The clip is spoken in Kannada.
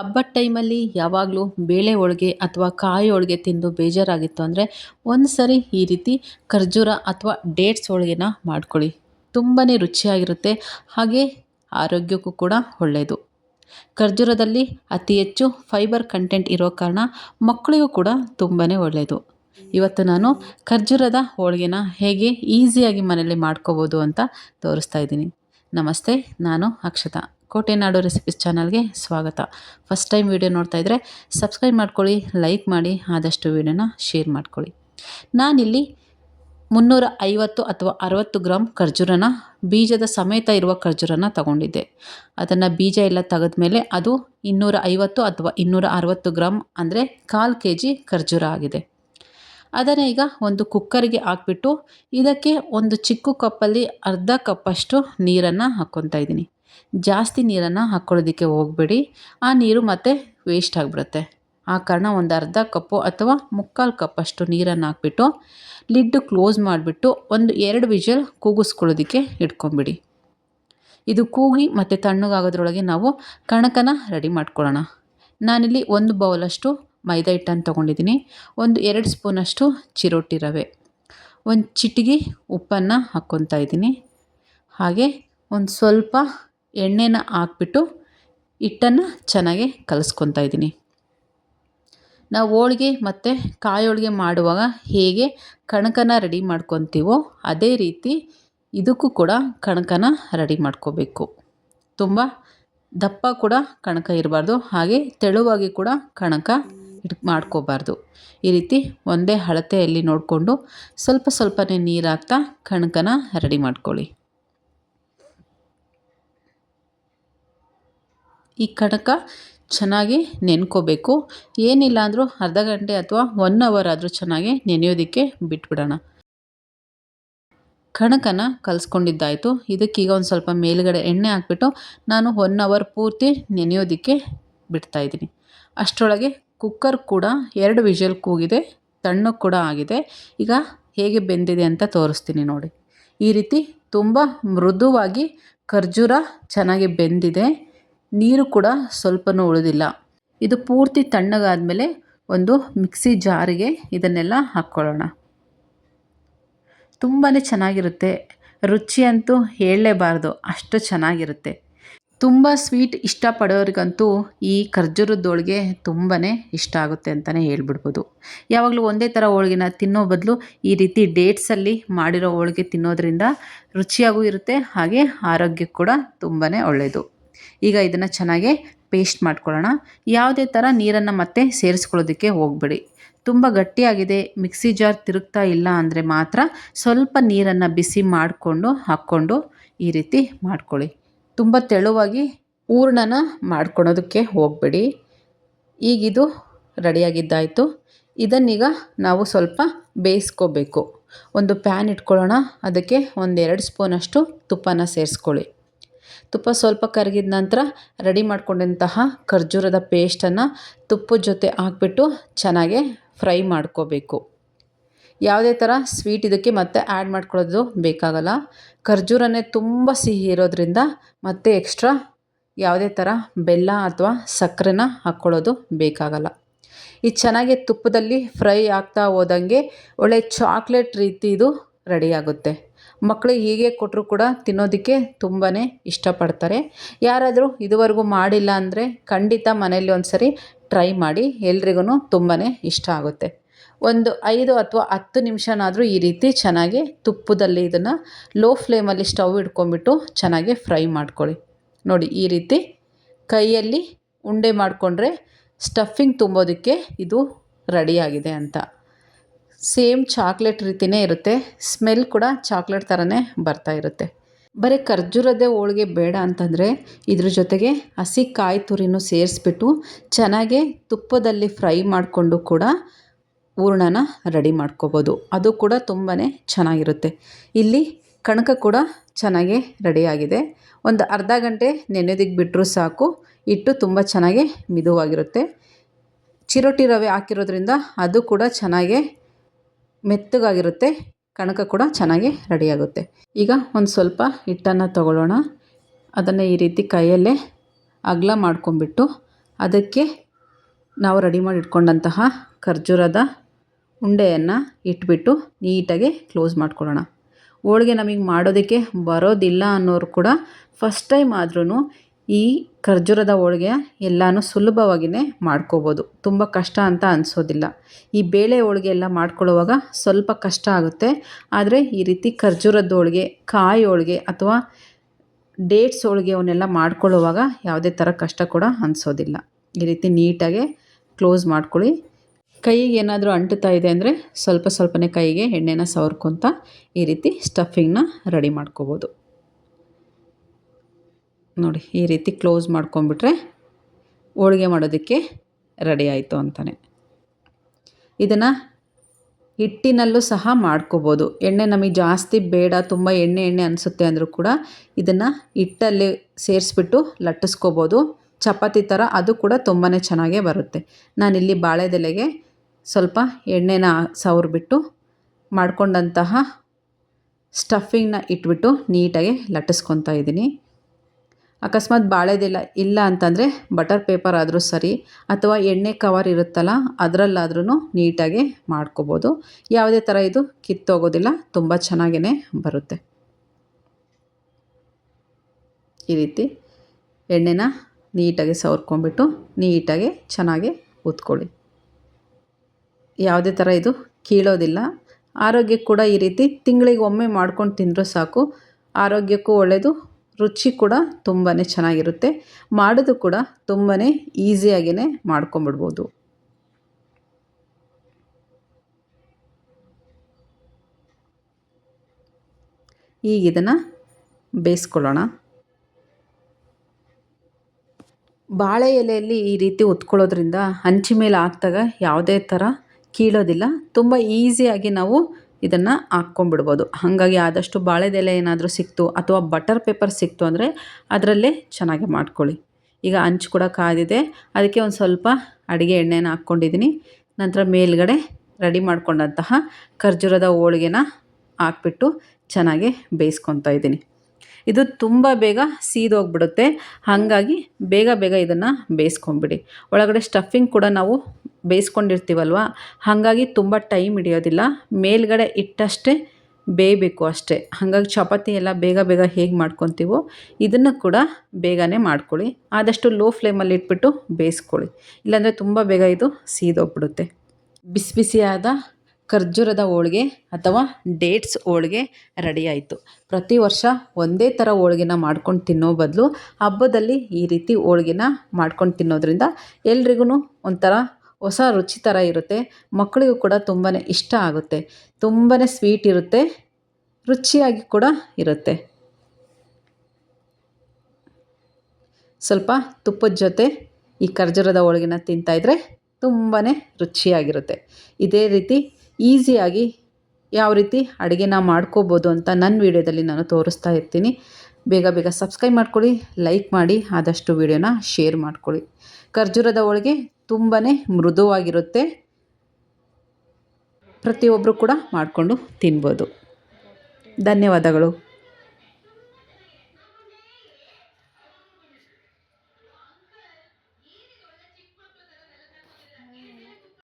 ಹಬ್ಬದ ಟೈಮಲ್ಲಿ ಯಾವಾಗಲೂ ಬೇಳೆ ಹೋಳಿಗೆ ಅಥವಾ ಕಾಯಿ ಹೋಳಿಗೆ ತಿಂದು ಬೇಜಾರಾಗಿತ್ತು ಅಂದರೆ ಒಂದು ಸರಿ ಈ ರೀತಿ ಖರ್ಜೂರ ಅಥವಾ ಡೇಟ್ಸ್ ಹೋಳಿಗೆನ ಮಾಡ್ಕೊಳ್ಳಿ. ತುಂಬಾ ರುಚಿಯಾಗಿರುತ್ತೆ, ಹಾಗೆ ಆರೋಗ್ಯಕ್ಕೂ ಕೂಡ ಒಳ್ಳೆಯದು ಖರ್ಜೂರದಲ್ಲಿ ಅತಿ ಹೆಚ್ಚು ಫೈಬರ್ ಕಂಟೆಂಟ್ ಇರೋ ಕಾರಣ ಮಕ್ಕಳಿಗೂ ಕೂಡ ತುಂಬಾ ಒಳ್ಳೆಯದು ಇವತ್ತು ನಾನು ಖರ್ಜೂರದ ಹೋಳಿಗೆನ ಹೇಗೆ ಈಸಿಯಾಗಿ ಮನೇಲಿ ಮಾಡ್ಕೋಬೋದು ಅಂತ ತೋರಿಸ್ತಾ ಇದ್ದೀನಿ. ನಮಸ್ತೆ, ನಾನು ಅಕ್ಷತಾ. ಕೋಟೆನಾಡು ರೆಸಿಪೀಸ್ ಚಾನಲ್ಗೆ ಸ್ವಾಗತ. ಫಸ್ಟ್ ಟೈಮ್ ವಿಡಿಯೋ ನೋಡ್ತಾ ಇದ್ದರೆ ಸಬ್ಸ್ಕ್ರೈಬ್ ಮಾಡ್ಕೊಳ್ಳಿ ಲೈಕ್ ಮಾಡಿ, ಆದಷ್ಟು ವಿಡಿಯೋನ ಶೇರ್ ಮಾಡ್ಕೊಳ್ಳಿ. ನಾನಿಲ್ಲಿ ಮುನ್ನೂರ ಐವತ್ತು ಅಥವಾ ಅರವತ್ತು ಗ್ರಾಮ್ ಖರ್ಜೂರನ, ಬೀಜದ ಸಮೇತ ಇರುವ ಖರ್ಜೂರನ ತಗೊಂಡಿದ್ದೆ. ಅದನ್ನು ಬೀಜ ಎಲ್ಲ ತೆಗೆದ್ಮೇಲೆ ಅದು ಇನ್ನೂರ ಐವತ್ತು ಅಥವಾ ಇನ್ನೂರ ಅರವತ್ತು ಗ್ರಾಮ್ ಅಂದರೆ ಕಾಲು ಕೆ ಜಿ ಖರ್ಜೂರ ಆಗಿದೆ. ಅದನ್ನು ಈಗ ಒಂದು ಕುಕ್ಕರ್ಗೆ ಹಾಕ್ಬಿಟ್ಟು ಇದಕ್ಕೆ ಒಂದು ಚಿಕ್ಕ ಕಪ್ಪಲ್ಲಿ ಅರ್ಧ ಕಪ್ಪಷ್ಟು ನೀರನ್ನು ಹಾಕ್ಕೊತಾ ಇದ್ದೀನಿ. ಜಾಸ್ತಿ ನೀರನ್ನು ಹಾಕ್ಕೊಳ್ಳೋದಕ್ಕೆ ಹೋಗಬೇಡಿ. ಆ ನೀರು ಮತ್ತೆ ವೇಸ್ಟ್ ಆಗಿಬಿಡುತ್ತೆ. ಆ ಕಾರಣ ಒಂದು ಅರ್ಧ ಕಪ್ಪು ಅಥವಾ ಮುಕ್ಕಾಲು ಕಪ್ಪಷ್ಟು ನೀರನ್ನು ಹಾಕ್ಬಿಟ್ಟು ಲಿಡ್ಡು ಕ್ಲೋಸ್ ಮಾಡಿಬಿಟ್ಟು ಒಂದು ಎರಡು ವಿಷಲ್ ಕೂಗಿಸ್ಕೊಳ್ಳೋದಕ್ಕೆ ಇಟ್ಕೊಂಬಿಡಿ. ಇದು ಕೂಗಿ ಮತ್ತು ತಣ್ಣಗಾಗೋದ್ರೊಳಗೆ ನಾವು ಕಣಕನ ರೆಡಿ ಮಾಡ್ಕೊಳ್ಳೋಣ. ನಾನಿಲ್ಲಿ ಒಂದು ಬೌಲಷ್ಟು ಮೈದಾ ಹಿಟ್ಟನ್ನು ತೊಗೊಂಡಿದ್ದೀನಿ. ಒಂದು ಎರಡು ಸ್ಪೂನಷ್ಟು ಚಿರೋಟಿ ರವೆ. ಒಂದು ಚಿಟಿಗೆ ಉಪ್ಪನ್ನು ಹಾಕ್ಕೊತಾ ಇದ್ದೀನಿ. ಹಾಗೆ ಒಂದು ಸ್ವಲ್ಪ ಎಣ್ಣೆನ ಹಾಕ್ಬಿಟ್ಟು ಹಿಟ್ಟನ್ನು ಚೆನ್ನಾಗಿ ಕಲಸ್ಕೊತಾ ಇದ್ದೀನಿ. ನಾವು ಹೋಳಿಗೆ ಮತ್ತು ಕಾಯಿ ಹೋಳ್ಗೆ ಮಾಡುವಾಗ ಹೇಗೆ ಕಣಕನ ರೆಡಿ ಮಾಡ್ಕೊತೀವೋ ಅದೇ ರೀತಿ ಇದಕ್ಕೂ ಕೂಡ ಕಣಕನ ರೆಡಿ ಮಾಡ್ಕೋಬೇಕು. ತುಂಬ ದಪ್ಪ ಕೂಡ ಕಣಕ ಇರಬಾರ್ದು, ಹಾಗೆ ತೆಳುವಾಗಿ ಕೂಡ ಕಣಕ ಇಟ್ ಮಾಡ್ಕೋಬಾರ್ದು. ಈ ರೀತಿ ಒಂದೇ ಅಳತೆಯಲ್ಲಿ ನೋಡಿಕೊಂಡು ಸ್ವಲ್ಪ ಸ್ವಲ್ಪನೇ ನೀರು ಹಾಕ್ತಾ ಕಣಕನ ರೆಡಿ ಮಾಡ್ಕೊಳ್ಳಿ. ಈ ಕಣಕ ಚೆನ್ನಾಗಿ ನೆನ್ಕೋಬೇಕು. ಏನಿಲ್ಲ ಅಂದರೂ ಅರ್ಧ ಗಂಟೆ ಅಥವಾ ಒನ್ ಅವರ್ ಆದರೂ ಚೆನ್ನಾಗಿ ನೆನೆಯೋದಕ್ಕೆ ಬಿಟ್ಬಿಡೋಣ. ಕಣಕನ ಕಲಿಸ್ಕೊಂಡಿದ್ದಾಯಿತು. ಇದಕ್ಕೀಗ ಒಂದು ಸ್ವಲ್ಪ ಮೇಲುಗಡೆ ಎಣ್ಣೆ ಹಾಕ್ಬಿಟ್ಟು ನಾನು ಒನ್ ಅವರ್ ಪೂರ್ತಿ ನೆನೆಯೋದಕ್ಕೆ ಬಿಡ್ತಾಯಿದ್ದೀನಿ. ಅಷ್ಟರೊಳಗೆ ಕುಕ್ಕರ್ ಕೂಡ ಎರಡು ವಿಷಲ್ ಕೂಗಿದೆ ತಣ್ಣಗೆ ಕೂಡ ಆಗಿದೆ. ಈಗ ಹೇಗೆ ಬೆಂದಿದೆ ಅಂತ ತೋರಿಸ್ತೀನಿ ನೋಡಿ. ಈ ರೀತಿ ತುಂಬ ಮೃದುವಾಗಿ ಖರ್ಜೂರ ಚೆನ್ನಾಗಿ ಬೆಂದಿದೆ. ನೀರು ಕೂಡ ಸ್ವಲ್ಪನೂ ಉಳಿದಿಲ್ಲ. ಇದು ಪೂರ್ತಿ ತಣ್ಣಗಾದ ಮೇಲೆ ಒಂದು ಮಿಕ್ಸಿ ಜಾರಿಗೆ ಇದನ್ನೆಲ್ಲ ಹಾಕ್ಕೊಳ್ಳೋಣ. ತುಂಬಾ ಚೆನ್ನಾಗಿರುತ್ತೆ. ರುಚಿ ಅಂತೂ ಹೇಳಲೇಬಾರ್ದು. ಅಷ್ಟು ಚೆನ್ನಾಗಿರುತ್ತೆ. ತುಂಬ ಸ್ವೀಟ್ ಇಷ್ಟಪಡೋರಿಗಂತೂ ಈ ಖರ್ಜೂರದ ಹೋಳಿಗೆ ತುಂಬಾ ಇಷ್ಟ ಆಗುತ್ತೆ ಅಂತಲೇ ಹೇಳ್ಬಿಡ್ಬೋದು. ಯಾವಾಗಲೂ ಒಂದೇ ಥರ ಹೋಳಿಗೆನ ತಿನ್ನೋ ಬದಲು ಈ ರೀತಿ ಡೇಟ್ಸಲ್ಲಿ ಮಾಡಿರೋ ಹೋಳಿಗೆ ತಿನ್ನೋದ್ರಿಂದ ರುಚಿಯಾಗೂ ಇರುತ್ತೆ, ಹಾಗೆ ಆರೋಗ್ಯಕ್ಕೆ ಕೂಡ ತುಂಬಾ ಒಳ್ಳೆಯದು ಈಗ ಇದನ್ನು ಚೆನ್ನಾಗಿ ಪೇಸ್ಟ್ ಮಾಡ್ಕೊಳ್ಳೋಣ. ಯಾವುದೇ ಥರ ನೀರನ್ನು ಮತ್ತೆ ಸೇರಿಸ್ಕೊಳ್ಳೋದಕ್ಕೆ ಹೋಗಬೇಡಿ. ತುಂಬ ಗಟ್ಟಿಯಾಗಿದೆ, ಮಿಕ್ಸಿ ಜಾರ್ ತಿರುಗ್ತಾ ಇಲ್ಲ ಅಂದರೆ ಮಾತ್ರ ಸ್ವಲ್ಪ ನೀರನ್ನು ಬಿಸಿ ಮಾಡಿಕೊಂಡು ಹಾಕ್ಕೊಂಡು ಈ ರೀತಿ ಮಾಡ್ಕೊಳ್ಳಿ. ತುಂಬ ತೆಳುವಾಗಿ ಹೂರ್ಣನ ಮಾಡ್ಕೊಳೋದಕ್ಕೆ ಹೋಗಬೇಡಿ. ಈಗಿದು ರೆಡಿಯಾಗಿದ್ದಾಯಿತು. ಇದನ್ನೀಗ ನಾವು ಸ್ವಲ್ಪ ಬೇಯಿಸ್ಕೋಬೇಕು. ಒಂದು ಪ್ಯಾನ್ ಇಟ್ಕೊಳ್ಳೋಣ. ಅದಕ್ಕೆ ಒಂದೆರಡು ಸ್ಪೂನಷ್ಟು ತುಪ್ಪನ ಸೇರಿಸ್ಕೊಳ್ಳಿ. ತುಪ್ಪ ಸ್ವಲ್ಪ ಕರಗಿದ ನಂತರ ರೆಡಿ ಮಾಡ್ಕೊಂಡಂತಹ ಖರ್ಜೂರದ ಪೇಸ್ಟನ್ನು ತುಪ್ಪದ ಜೊತೆ ಹಾಕ್ಬಿಟ್ಟು ಚೆನ್ನಾಗಿ ಫ್ರೈ ಮಾಡ್ಕೋಬೇಕು. ಯಾವುದೇ ಥರ ಸ್ವೀಟ್ ಇದಕ್ಕೆ ಮತ್ತೆ ಆ್ಯಡ್ ಮಾಡ್ಕೊಳ್ಳೋದು ಬೇಕಾಗಲ್ಲ. ಖರ್ಜೂರನೇ ತುಂಬ ಸಿಹಿ ಇರೋದ್ರಿಂದ ಮತ್ತೆ ಎಕ್ಸ್ಟ್ರಾ ಯಾವುದೇ ಥರ ಬೆಲ್ಲ ಅಥವಾ ಸಕ್ಕರೆನ ಹಾಕ್ಕೊಳ್ಳೋದು ಬೇಕಾಗಲ್ಲ. ಇದು ಚೆನ್ನಾಗಿ ತುಪ್ಪದಲ್ಲಿ ಫ್ರೈ ಆಗ್ತಾ ಹೋದಂಗೆ ಒಳ್ಳೆ ಚಾಕ್ಲೇಟ್ ರೀತಿ ಇದು ರೆಡಿಯಾಗುತ್ತೆ ಮಕ್ಕಳಿಗೆ ಹೀಗೆ ಕೊಟ್ಟರು ಕೂಡ ತಿನ್ನೋದಕ್ಕೆ ತುಂಬಾ ಇಷ್ಟಪಡ್ತಾರೆ. ಯಾರಾದರೂ ಇದುವರೆಗೂ ಮಾಡಿಲ್ಲ ಅಂದರೆ ಖಂಡಿತ ಮನೆಯಲ್ಲಿ ಒಂದು ಸರಿ ಟ್ರೈ ಮಾಡಿ ಎಲ್ರಿಗೂ ತುಂಬಾ ಇಷ್ಟ ಆಗುತ್ತೆ. ಒಂದು ಐದು ಅಥವಾ ಹತ್ತು ನಿಮಿಷನಾದರೂ ಈ ರೀತಿ ಚೆನ್ನಾಗಿ ತುಪ್ಪದಲ್ಲಿ ಇದನ್ನು ಲೋ ಫ್ಲೇಮಲ್ಲಿ ಸ್ಟವ್ ಇಟ್ಕೊಂಡ್ಬಿಟ್ಟು ಚೆನ್ನಾಗಿ ಫ್ರೈ ಮಾಡ್ಕೊಳ್ಳಿ. ನೋಡಿ, ಈ ರೀತಿ ಕೈಯಲ್ಲಿ ಉಂಡೆ ಮಾಡಿಕೊಂಡ್ರೆ ಸ್ಟಫಿಂಗ್ ತುಂಬೋದಕ್ಕೆ ಇದು ರೆಡಿಯಾಗಿದೆ ಅಂತ. ಸೇಮ್ ಚಾಕ್ಲೇಟ್ ರೀತಿಯೇ ಇರುತ್ತೆ. ಸ್ಮೆಲ್ ಕೂಡ ಚಾಕ್ಲೇಟ್ ಥರನೇ ಬರ್ತಾ ಇರುತ್ತೆ. ಬರೀ ಖರ್ಜೂರದೇ ಹೋಳಿಗೆ ಬೇಡ ಅಂತಂದರೆ ಇದ್ರ ಜೊತೆಗೆ ಹಸಿ ಕಾಯಿ ತುರಿನೂ ಸೇರಿಸ್ಬಿಟ್ಟು ಚೆನ್ನಾಗಿ ತುಪ್ಪದಲ್ಲಿ ಫ್ರೈ ಮಾಡಿಕೊಂಡು ಕೂಡ ಹೂರ್ಣನ ರೆಡಿ ಮಾಡ್ಕೋಬೋದು. ಅದು ಕೂಡ ತುಂಬಾ ಚೆನ್ನಾಗಿರುತ್ತೆ. ಇಲ್ಲಿ ಕಣಕ ಕೂಡ ಚೆನ್ನಾಗಿ ರೆಡಿಯಾಗಿದೆ ಒಂದು ಅರ್ಧ ಗಂಟೆ ನೆನೆದಿಗೆ ಬಿಟ್ಟರೂ ಸಾಕು. ಹಿಟ್ಟು ತುಂಬ ಚೆನ್ನಾಗಿ ಮಿದುವಾಗಿರುತ್ತೆ. ಚಿರೋಟಿ ರವೆ ಹಾಕಿರೋದ್ರಿಂದ ಅದು ಕೂಡ ಚೆನ್ನಾಗಿ ಮೆತ್ತಗಾಗಿರುತ್ತೆ, ಕಣಕ ಕೂಡ ಚೆನ್ನಾಗಿ ರೆಡಿಯಾಗುತ್ತೆ ಈಗ ಒಂದು ಸ್ವಲ್ಪ ಹಿಟ್ಟನ್ನು ತಗೊಳ್ಳೋಣ. ಅದನ್ನು ಈ ರೀತಿ ಕೈಯಲ್ಲೇ ಅಗಲ ಮಾಡ್ಕೊಂಬಿಟ್ಟು ಅದಕ್ಕೆ ನಾವು ರೆಡಿ ಮಾಡಿ ಇಟ್ಕೊಂಡಂತಹ ಖರ್ಜೂರದ ಉಂಡೆಯನ್ನು ಇಟ್ಬಿಟ್ಟು ನೀಟಾಗಿ ಕ್ಲೋಸ್ ಮಾಡ್ಕೊಳ್ಳೋಣ. ಹೋಳಿಗೆ ನಮಗೆ ಮಾಡೋದಕ್ಕೆ ಬರೋದಿಲ್ಲ ಅನ್ನೋರು ಕೂಡ ಫಸ್ಟ್ ಟೈಮ್ ಆದ್ರೂ ಈ ಖರ್ಜೂರದ ಹೋಳಿಗೆ ಎಲ್ಲನೂ ಸುಲಭವಾಗಿಯೇ ಮಾಡ್ಕೋಬೋದು. ತುಂಬ ಕಷ್ಟ ಅಂತ ಅನಿಸೋದಿಲ್ಲ. ಈ ಬೇಳೆ ಹೋಳಿಗೆ ಎಲ್ಲ ಮಾಡ್ಕೊಳ್ಳುವಾಗ ಸ್ವಲ್ಪ ಕಷ್ಟ ಆಗುತ್ತೆ. ಆದರೆ ಈ ರೀತಿ ಖರ್ಜೂರದ ಹೋಳಿಗೆ, ಕಾಯಿ ಹೋಳಿಗೆ ಅಥವಾ ಡೇಟ್ಸ್ ಹೋಳಿಗೆ ಅವನ್ನೆಲ್ಲ ಮಾಡ್ಕೊಳ್ಳುವಾಗ ಯಾವುದೇ ಥರ ಕಷ್ಟ ಕೂಡ ಅನಿಸೋದಿಲ್ಲ. ಈ ರೀತಿ ನೀಟಾಗಿ ಕ್ಲೋಸ್ ಮಾಡ್ಕೊಳ್ಳಿ. ಕೈಗೆ ಏನಾದರೂ ಅಂಟುತ್ತಾ ಇದೆ ಅಂದರೆ ಸ್ವಲ್ಪ ಸ್ವಲ್ಪನೇ ಕೈಗೆ ಎಣ್ಣೆನ ಸವರ್ಕೊತ ಈ ರೀತಿ ಸ್ಟಫಿಂಗ್ನ ರೆಡಿ ಮಾಡ್ಕೋಬೋದು. ನೋಡಿ, ಈ ರೀತಿ ಕ್ಲೋಸ್ ಮಾಡ್ಕೊಂಬಿಟ್ರೆ ಹೋಳಿಗೆ ಮಾಡೋದಕ್ಕೆ ರೆಡಿ ಆಯಿತು ಅಂತಾನೆ. ಇದನ್ನು ಹಿಟ್ಟಿನಲ್ಲೂ ಸಹ ಮಾಡ್ಕೋಬೋದು. ಎಣ್ಣೆ ನಮಗೆ ಜಾಸ್ತಿ ಬೇಡ, ತುಂಬ ಎಣ್ಣೆ ಎಣ್ಣೆ ಅನಿಸುತ್ತೆ ಅಂದರೂ ಕೂಡ ಇದನ್ನು ಹಿಟ್ಟಲ್ಲಿ ಸೇರಿಸ್ಬಿಟ್ಟು ಲಟ್ಟಿಸ್ಕೋಬೋದು. ಚಪಾತಿ ಥರ ಅದು ಕೂಡ ತುಂಬಾ ಚೆನ್ನಾಗೇ ಬರುತ್ತೆ. ನಾನಿಲ್ಲಿ ಬಾಳೆದೆಲೆಗೆ ಸ್ವಲ್ಪ ಎಣ್ಣೆನ ಸವರ್ಬಿಟ್ಟು ಮಾಡ್ಕೊಂಡಂತಹ ಸ್ಟಫಿಂಗ್ನ ಇಟ್ಬಿಟ್ಟು ನೀಟಾಗಿ ಲಟ್ಟಿಸ್ಕೊತಾ ಇದ್ದೀನಿ. ಅಕಸ್ಮಾತ್ ಬಾಳೆದಿಲ್ಲ, ಇಲ್ಲ ಅಂತಂದರೆ ಬಟರ್ ಪೇಪರ್ ಆದರೂ ಸರಿ ಅಥವಾ ಎಣ್ಣೆ ಕವರ್ ಇರುತ್ತಲ್ಲ ಅದರಲ್ಲಾದ್ರೂ ನೀಟಾಗಿ ಮಾಡ್ಕೋಬೋದು. ಯಾವುದೇ ಥರ ಇದು ಕಿತ್ತೋಗೋದಿಲ್ಲ, ತುಂಬ ಚೆನ್ನಾಗೇ ಬರುತ್ತೆ. ಈ ರೀತಿ ಎಣ್ಣೆನ ನೀಟಾಗಿ ಸವರ್ಕೊಂಬಿಟ್ಟು ನೀಟಾಗಿ ಚೆನ್ನಾಗಿ ಉತ್ಕೊಳ್ಳಿ. ಯಾವುದೇ ಥರ ಇದು ಕೀಳೋದಿಲ್ಲ. ಆರೋಗ್ಯಕ್ಕೆ ಕೂಡ ಈ ರೀತಿ ತಿಂಗಳಿಗೆ ಒಮ್ಮೆ ಮಾಡ್ಕೊಂಡು ತಿಂದರೂ ಸಾಕು. ಆರೋಗ್ಯಕ್ಕೂ ಒಳ್ಳೆಯದು ರುಚಿ ಕೂಡ ತುಂಬಾ ಚೆನ್ನಾಗಿರುತ್ತೆ. ಮಾಡೋದು ಕೂಡ ತುಂಬಾ ಈಸಿಯಾಗಿಯೇ ಮಾಡ್ಕೊಂಬಿಡ್ಬೋದು ಈಗ ಇದನ್ನು ಬೇಯಿಸ್ಕೊಳ್ಳೋಣ. ಬಾಳೆ ಎಲೆಯಲ್ಲಿ ಈ ರೀತಿ ಉತ್ಕೊಳ್ಳೋದ್ರಿಂದ ಹಂಚಿ ಮೇಲೆ ಹಾಕ್ದಾಗ ಯಾವುದೇ ಥರ ಕೀಳೋದಿಲ್ಲ. ತುಂಬ ಈಸಿಯಾಗಿ ನಾವು ಇದನ್ನು ಹಾಕ್ಕೊಂಬಿಡ್ಬೋದು ಹಾಗಾಗಿ ಆದಷ್ಟು ಬಾಳೆದೆಲೆ ಏನಾದರೂ ಸಿಕ್ತು ಅಥವಾ ಬಟರ್ ಪೇಪರ್ ಸಿಕ್ತು ಅಂದರೆ ಅದರಲ್ಲೇ ಚೆನ್ನಾಗಿ ಮಾಡ್ಕೊಳ್ಳಿ. ಈಗ ಹಂಚು ಕೂಡ ಕಾದಿದೆ. ಅದಕ್ಕೆ ಒಂದು ಸ್ವಲ್ಪ ಅಡುಗೆ ಎಣ್ಣೆನ ಹಾಕ್ಕೊಂಡಿದ್ದೀನಿ ನಂತರ ಮೇಲ್ಗಡೆ ರೆಡಿ ಮಾಡ್ಕೊಂಡಂತಹ ಖರ್ಜೂರದ ಹೋಳಿಗೆನ ಹಾಕ್ಬಿಟ್ಟು ಚೆನ್ನಾಗಿ ಬೇಯಿಸ್ಕೊತಾ ಇದ್ದೀನಿ ಇದು ತುಂಬ ಬೇಗ ಸೀದೋಗ್ಬಿಡುತ್ತೆ. ಹಾಗಾಗಿ ಬೇಗ ಬೇಗ ಇದನ್ನು ಬೇಯಿಸ್ಕೊಂಬಿಡಿ ಒಳಗಡೆ ಸ್ಟಫಿಂಗ್ ಕೂಡ ನಾವು ಬೇಯಿಸ್ಕೊಂಡಿರ್ತೀವಲ್ವ? ಹಾಗಾಗಿ ತುಂಬ ಟೈಮ್ ಹಿಡಿಯೋದಿಲ್ಲ. ಮೇಲ್ಗಡೆ ಇಟ್ಟಷ್ಟೇ ಬೇಯಬೇಕು ಅಷ್ಟೇ. ಹಾಗಾಗಿ ಚಪಾತಿ ಎಲ್ಲ ಬೇಗ ಬೇಗ ಹೇಗೆ ಮಾಡ್ಕೊತೀವೋ ಇದನ್ನು ಕೂಡ ಬೇಗನೆ ಮಾಡ್ಕೊಳ್ಳಿ. ಆದಷ್ಟು ಲೋ ಫ್ಲೇಮಲ್ಲಿ ಇಟ್ಬಿಟ್ಟು ಬೇಯಿಸ್ಕೊಳ್ಳಿ. ಇಲ್ಲಾಂದರೆ ತುಂಬ ಬೇಗ ಇದು ಸೀದೋಗ್ಬಿಡುತ್ತೆ. ಬಿಸಿ ಬಿಸಿಯಾದ ಖರ್ಜೂರದ ಹೋಳಿಗೆ ಅಥವಾ ಡೇಟ್ಸ್ ಹೋಳಿಗೆ ರೆಡಿ ಆಯಿತು. ಪ್ರತಿ ವರ್ಷ ಒಂದೇ ಥರ ಹೋಳ್ಗೆನ ಮಾಡ್ಕೊಂಡು ತಿನ್ನೋ ಬದಲು ಹಬ್ಬದಲ್ಲಿ ಈ ರೀತಿ ಹೋಳ್ಗೆನ ಮಾಡ್ಕೊಂಡು ತಿನ್ನೋದ್ರಿಂದ ಎಲ್ರಿಗೂ ಒಂಥರ ಹೊಸ ರುಚಿ ಥರ ಇರುತ್ತೆ. ಮಕ್ಕಳಿಗೂ ಕೂಡ ತುಂಬಾ ಇಷ್ಟ ಆಗುತ್ತೆ. ತುಂಬಾ ಸ್ವೀಟ್ ಇರುತ್ತೆ. ರುಚಿಯಾಗಿ ಕೂಡ ಇರುತ್ತೆ. ಸ್ವಲ್ಪ ತುಪ್ಪದ ಜೊತೆ ಈ ಖರ್ಜೂರದ ಹೋಳಿಗೆನ ತಿಂತಾಯಿದ್ರೆ ತುಂಬಾ ರುಚಿಯಾಗಿರುತ್ತೆ. ಇದೇ ರೀತಿ ಈಸಿಯಾಗಿ ಯಾವ ರೀತಿ ಅಡುಗೆನ ಮಾಡ್ಕೋಬೋದು ಅಂತ ನನ್ನ ವೀಡಿಯೋದಲ್ಲಿ ನಾನು ತೋರಿಸ್ತಾ ಇರ್ತೀನಿ. ಬೇಗ ಬೇಗ ಸಬ್ಸ್ಕ್ರೈಬ್ ಮಾಡ್ಕೊಳ್ಳಿ, ಲೈಕ್ ಮಾಡಿ, ಆದಷ್ಟು ವೀಡಿಯೋನ ಶೇರ್ ಮಾಡ್ಕೊಳ್ಳಿ. ಖರ್ಜೂರದ ಒಳಗೆ ತುಂಬಾ ಮೃದುವಾಗಿರುತ್ತೆ. ಪ್ರತಿಯೊಬ್ಬರು ಕೂಡ ಮಾಡಿಕೊಂಡು ತಿನ್ಬೋದು. ಧನ್ಯವಾದಗಳು.